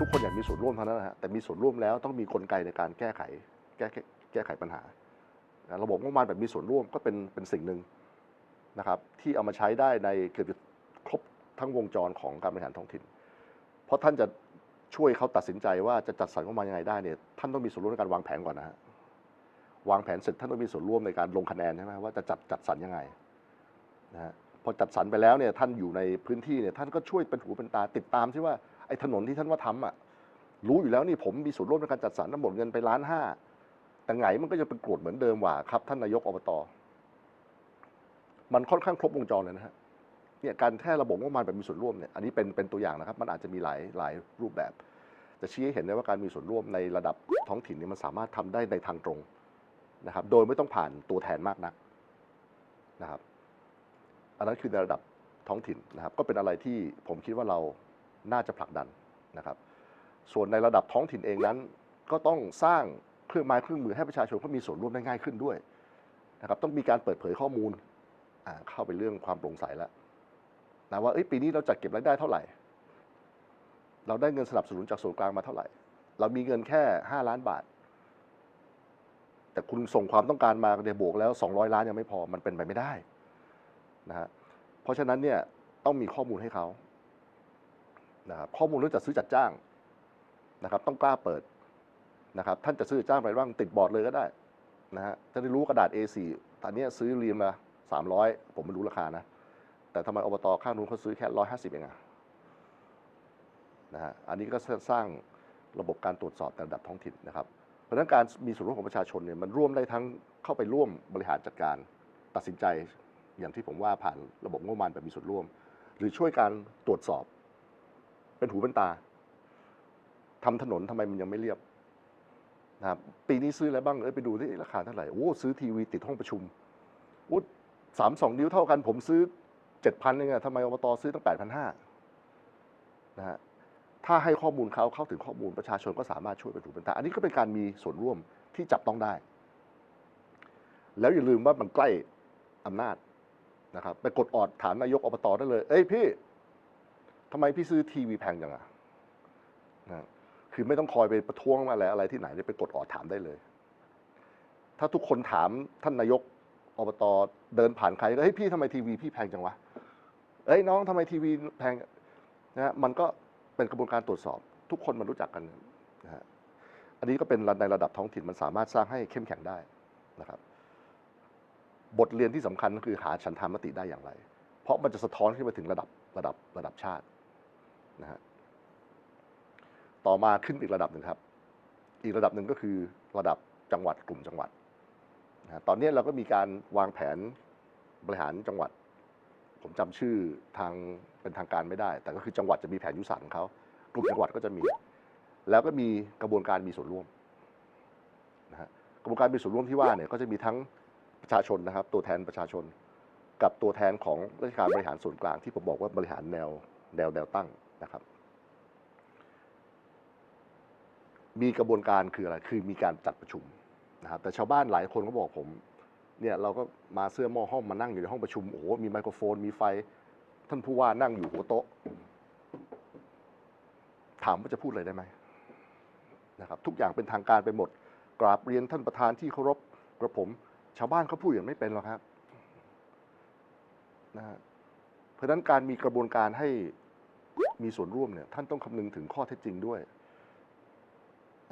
ทุกคนอยากมีส่วนร่วมเท่านั้นนะฮะแต่มีส่วนร่วมแล้วต้องมีกลไกในการแก้ไขแก้แก้แก้ไขปัญหา ระบบงบประมาณแบบมีส่วนร่วมก็เป็นเป็นสิ่งหนึ่งนะครับที่เอามาใช้ได้ในเกือบจะครบทั้งวงจรของการบริหารท้องถิ่น เพราะท่านจะช่วยเขาตัดสินใจว่าจะจัดสรรงบประมาณยังไงได้เนี่ยท่านต้องมีส่วนร่วมในการวางแผนก่อนนะฮะวางแผนเสร็จท่านต้องมีส่วนร่วมในการลงคะแนนใช่ไหมว่าจะจัดจัดสรรยังไงนะฮะพอจัดสรรไปแล้วเนี่ยท่านอยู่ในพื้นที่เนี่ยท่านก็ช่วยเป็นหูเป็นตาติดตามที่ว่า ไอ้ถนนที่ท่านว่าทำอะรู้อยู่แล้วนี่ผมมีส่วนร่วมในการจัดสรรทั้งหมดเงินไปล้านห้าแต่ไงมันก็จะเป็นกรวดเหมือนเดิมว่าครับท่านนายกอบต มันค่อนข้างครบวงจรเลยนะฮะเนี่ยการแค่ระบบงบประมาณแบบมีส่วนร่วมเนี่ยอันนี้เป็นเป็นตัวอย่างนะครับ มันอาจจะมีหลายหลายรูปแบบ จะชี้ให้เห็นได้ว่าการมีส่วนร่วมในระดับท้องถิ่นเนี่ยมันสามารถทำได้ในทางตรงนะครับ โดยไม่ต้องผ่านตัวแทนมากนักนะครับ อันนั้นคือในระดับท้องถิ่นนะครับ ก็เป็นอะไรที่ผมคิดว่าเรา น่าจะผลักดันนะครับ ส่วนในระดับท้องถิ่นเองนั้น ก็ต้องสร้างเครื่องไม้เครื่องมือให้ประชาชนเขามีส่วนร่วมได้ง่ายขึ้นด้วยนะครับต้องมีการเปิดเผยข้อมูลเข้าไปเรื่องความโปร่งใสแล้วนะว่าปีนี้เราจัดเก็บรายได้เท่าไหร่ เราได้เงินสนับสนุนจากส่วนกลางมาเท่าไหร่ เรามีเงินแค่ 5 ล้านบาท แต่คุณส่งความต้องการมาเนี่ยบวกแล้ว 200 ล้านยังไม่พอมันเป็นไปไม่ได้นะฮะเพราะฉะนั้นเนี่ยต้องมีข้อมูลให้เขา นะครับข้อมูลเรื่องจัดซื้อจัดจ้างนะครับต้องกล้าเปิดนะครับท่านจะซื้อจ้างไปบ้างติดบอร์ดเลยก็ได้นะฮะจะได้รู้กระดาษ A4 ตอนนี้ซื้อเรียมละ300ผมไม่รู้ราคานะ แต่ทำไมอบตข้างนู้นเขาซื้อแค่150เองอะนะฮะอันนี้ก็สร้างระบบการตรวจสอบในระดับท้องถิ่นนะครับ เพราะฉะนั้นการมีส่วนร่วมของประชาชนเนี่ยมันร่วมได้ทั้งเข้าไปร่วมบริหารจัดการตัดสินใจอย่างที่ผมว่าผ่านระบบงบประมาณแบบมีส่วนร่วม หรือช่วยการตรวจสอบ เป็นหูเป็นตาทำถนนทำไมมันยังไม่เรียบนะครับปีนี้ซื้ออะไรบ้างเอ้ยไปดูที่ราคาเท่าไหร่โอ้ซื้อทีวีติดห้องประชุมโอ้สามสองนิ้วเท่ากัน ผมซื้อเจ็ดพันเองอะทำไมอบตซื้อตั้งแปดพันห้านะฮะถ้าให้ข้อมูลเขาเข้าถึงข้อมูลประชาชนก็สามารถช่วยเป็นหูเป็นตาอันนี้ก็เป็นการมีส่วนร่วมที่จับต้องได้ แล้วอย่าลืมว่ามันใกล้อำนาจนะครับ ไปกดออดถามนายกอบตได้เลย เอ้ยพี่ ทำไมพี่ซื้อทีวีแพงจังอะนะคือไม่ต้องคอยไปประท้วงอะไรอะไรที่ไหนไปกดออดถามได้เลย ถ้าทุกคนถามท่านนายกอบตเดินผ่านใครก็เฮ้ยพี่ทำไมทีวีพี่แพงจังวะเอ้ยน้องทำไมทีวีแพงนะฮะมันก็เป็นกระบวนการตรวจสอบ ทุกคนมันรู้จักกันนะฮะอันนี้ก็เป็นในระดับท้องถิ่นมันสามารถสร้างให้เข้มแข็งได้นะครับ บทเรียนที่สำคัญก็คือหาฉันทามติได้อย่างไร เพราะมันจะสะท้อนขึ้นไปถึงระดับระดับระดับชาติ นะฮะต่อมาขึ้นอีกระดับหนึ่งครับ อีกระดับหนึ่งก็คือระดับจังหวัดกลุ่มจังหวัดนะตอนนี้เราก็มีการวางแผนบริหารจังหวัด ผมจำชื่อทางเป็นทางการไม่ได้ แต่ก็คือจังหวัดจะมีแผนยุทธศาสตร์ของเขากลุ่มจังหวัดก็จะมี แล้วก็มีกระบวนการมีส่วนร่วมนะฮะกระบวนการมีส่วนร่วมที่ว่าเนี่ยก็จะมีทั้งประชาชนนะครับ ตัวแทนประชาชน กับตัวแทนของราชการบริหารส่วนกลางที่ผมบอกว่าบริหารแนวแนวแนวตั้ง นะครับ มีกระบวนการคืออะไร คือมีการจัดประชุมนะครับ แต่ชาวบ้านหลายคนก็บอกผม เนี่ยเราก็มาเสื้อหม้อห้องมานั่งอยู่ในห้องประชุม โอ้โห มีไมโครโฟน มีไฟ ท่านผู้ว่านั่งอยู่หัวโต๊ะ ถามว่าจะพูดอะไรได้ไหมนะครับ ทุกอย่างเป็นทางการไปหมด กราบเรียนท่านประธานที่เคารพกระผม ชาวบ้านเขาพูดอย่างไม่เป็นหรอกครับนะเพราะฉะนั้นการมีกระบวนการให้ มีส่วนร่วมเนี่ยท่านต้องคำนึงถึงข้อเท็จจริงด้วย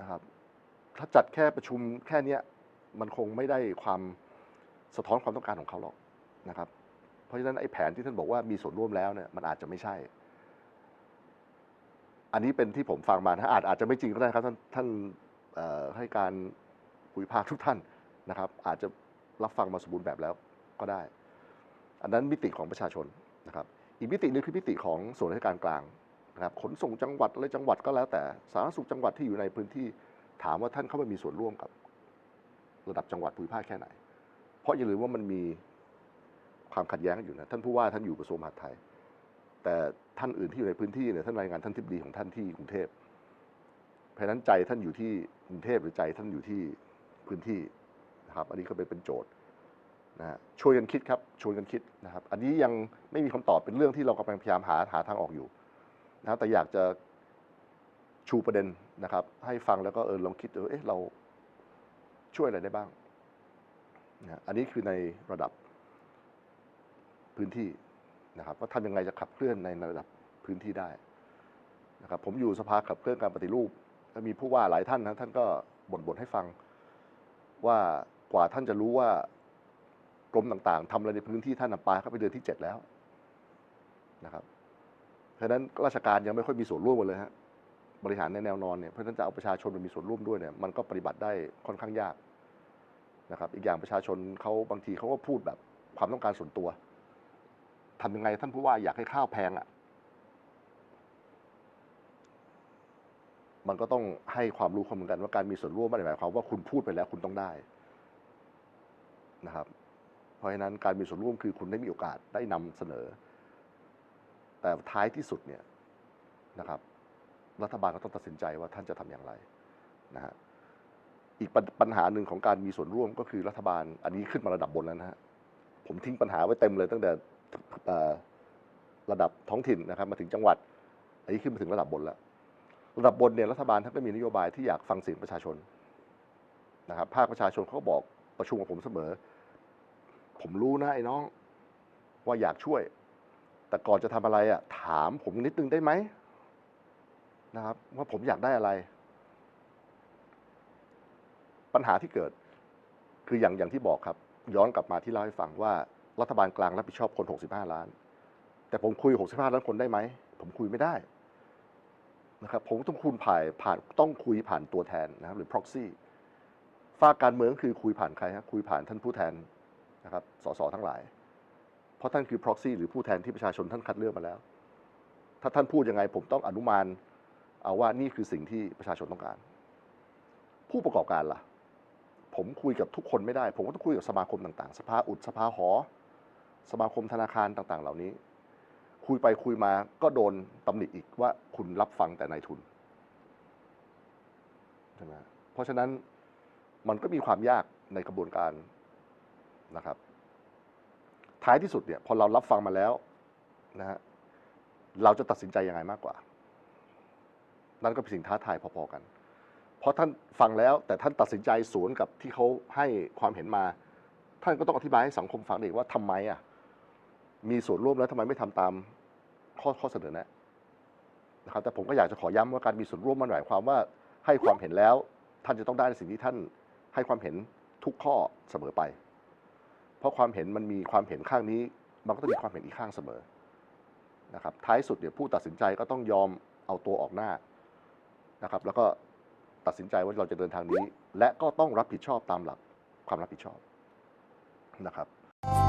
นะครับถ้าจัดแค่ประชุมแค่เนี้มันคงไม่ได้ความสะท้อนความต้องการของเขาหรอกนะครับ เพราะฉะนั้นไอ้แผนที่ท่านบอกว่ามีส่วนร่วมแล้วเนี่ยมันอาจจะไม่ใช่ อันนี้เป็นที่ผมฟังมานะอาจอาจจะไม่จริงก็ได้ครับท่านท่านให้การภูมิภาคทุกท่านนะครับ อาจจะรับฟังมาสมบูรณ์แบบแล้วก็ได้ อันนั้นมิติของประชาชนนะครับ อีกมิติหนึงคือมิติของส่วนราชการกลาง นะครับขนส่งจังหวัดอะไรจังหวัดก็แล้วแต่สาธารณสุขจังหวัดที่อยู่ในพื้นที่ถามว่าท่านเข้ามามีส่วนร่วมกับระดับจังหวัดภูมิภาคแค่ไหน เพราะอย่าลืมว่ามันมีความขัดแย้งอยู่นะท่านผู้ว่าท่านอยู่กระทรวงมหาดไทย แต่ท่านอื่นที่อยู่ในพื้นที่เนี่ยท่านรายงานท่านทิบดีของท่านที่กรุงเทพเพราะนั้นใจท่านอยู่ที่กรุงเทพหรือใจท่านอยู่ที่พื้นที่นะครับ อันนี้ก็เป็นเป็นโจทย์นะช่วยกันคิดครับชวนกันคิดนะครับ อันนี้ยังไม่มีคำตอบเป็นเรื่องที่เรากำลังพยายามหาหาทางออกอยู่ นะครับแต่อยากจะชูประเด็นนะครับ ให้ฟังแล้วก็เออลองคิดดูเอ๊ะเราช่วยอะไรได้บ้างนะอันนี้คือในระดับพื้นที่นะครับว่าทำยังไงจะขับเคลื่อนในระดับพื้นที่ได้นะครับผมอยู่สภาขับเคลื่อนการปฏิรูปมีผู้ว่าหลายท่านนะท่านก็บ่นๆให้ฟังว่ากว่าท่านจะรู้ว่ากรมต่างๆทำอะไรในพื้นที่ท่านปลาเข้าไปเดือนที่เจ็ดแล้วนะครับ เพราะฉะนั้นราชการยังไม่ค่อยมีส่วนร่วมกันเลยฮะบริหารในแนวนอนเนี่ยเพราะฉะนั้นจะเอาประชาชนมามีส่วนร่วมด้วยเนี่ยมันก็ปฏิบัติได้ค่อนข้างยากนะครับอีกอย่างประชาชนเขาบางทีเขาก็พูดแบบความต้องการส่วนตัวทำยังไงท่านผู้ว่าอยากให้ข้าวแพงอะ่ะมันก็ต้องให้ความรู้เขามเหมือนกันว่าการมีส่วนร่วมไม่ได้หมายความว่าคุณพูดไปแล้วคุณต้องได้นะครับ เพราะฉะนั้นการมีส่วนร่วมคือคุณได้มีโอกาสได้นำเสนอ แต่ท้ายที่สุดเนี่ยนะครับรัฐบาลก็ต้องตัดสินใจว่าท่านจะทำอย่างไรนะฮะอีกปัญปัญหาหนึ่งของการมีส่วนร่วมก็คือรัฐบาล อันนี้ขึ้นมาระดับบนแล้วนะฮะผมทิ้งปัญหาไว้เต็มเลยตั้งแต่ระดับท้องถิ่นนะครับมาถึงจังหวัด อันนี้ขึ้นมาถึงระดับบนแล้ว ระดับบนเนี่ยรัฐบาลท่านก็มีนโยบายที่อยากฟังเสียงประชาชนนะครับภาคประชาชนเขาก็บอกประชุมกับผมเสมอ ผมรู้นะไอ้น้องว่าอยากช่วย แต่ก่อนจะทำอะไรอะถามผมนิดนึงได้ไหมนะครับ ว่าผมอยากได้อะไร ปัญหาที่เกิด คืออย่างอย่างที่บอกครับ ย้อนกลับมาที่เล่าให้ฟังว่า รัฐบาลกลางรับผิดชอบคน 65 ล้าน แต่ผมคุย 65 ล้านคนได้ไหม ผมคุยไม่ได้นะครับผมต้องคุยผ่านผ่านต้องคุยผ่านตัวแทนนะครับหรือ proxy ฝากการเมืองคือคุยผ่านใครครับคุยผ่านท่านผู้แทนนะครับสสทั้งหลาย เพราะท่านคือ proxy หรือผู้แทนที่ประชาชนท่านคัดเลือกมาแล้ว ถ้าท่านพูดยังไงผมต้องอนุมานเอาว่านี่คือสิ่งที่ประชาชนต้องการ ผู้ประกอบการล่ะ ผมคุยกับทุกคนไม่ได้ ผมก็ต้องคุยกับสมาคมต่างๆ สภาอุดสภาหอ สมาคมธนาคารต่างๆ เหล่านี้ คุยไปคุยมาก็โดนตำหนิอีกว่าคุณรับฟังแต่นายทุนใช่ไหมเพราะฉะนั้นมันก็มีความยากในกระบวนการนะครับ ท้ายที่สุดเนี่ยพอเรารับฟังมาแล้วนะฮะเราจะตัดสินใจยังไงมากกว่า นั่นก็เป็นสิ่งท้าทายพอๆกัน เพราะท่านฟังแล้วแต่ท่านตัดสินใจสวนกับที่เขาให้ความเห็นมา ท่านก็ต้องอธิบายให้สังคมฟังเองว่าทำไมอะมีส่วนร่วมแล้วทำไมไม่ทำตามข้อข้อเสนอแนะนะครับแต่ผมก็อยากจะขอย้ำว่าการมีส่วนร่วมมันหมายความว่าให้ความเห็นแล้ว ท่านจะต้องได้ในสิ่งที่ท่านให้ความเห็นทุกข้อเสมอไป เพราะความเห็นมันมีความเห็นข้างนี้ มันก็ต้องมีความเห็นอีกข้างเสมอนะครับท้ายสุดเดี๋ยวผู้ตัดสินใจก็ต้องยอมเอาตัวออกหน้านะครับ แล้วก็ตัดสินใจว่าเราจะเดินทางนี้ และก็ต้องรับผิดชอบตามหลักความรับผิดชอบนะครับ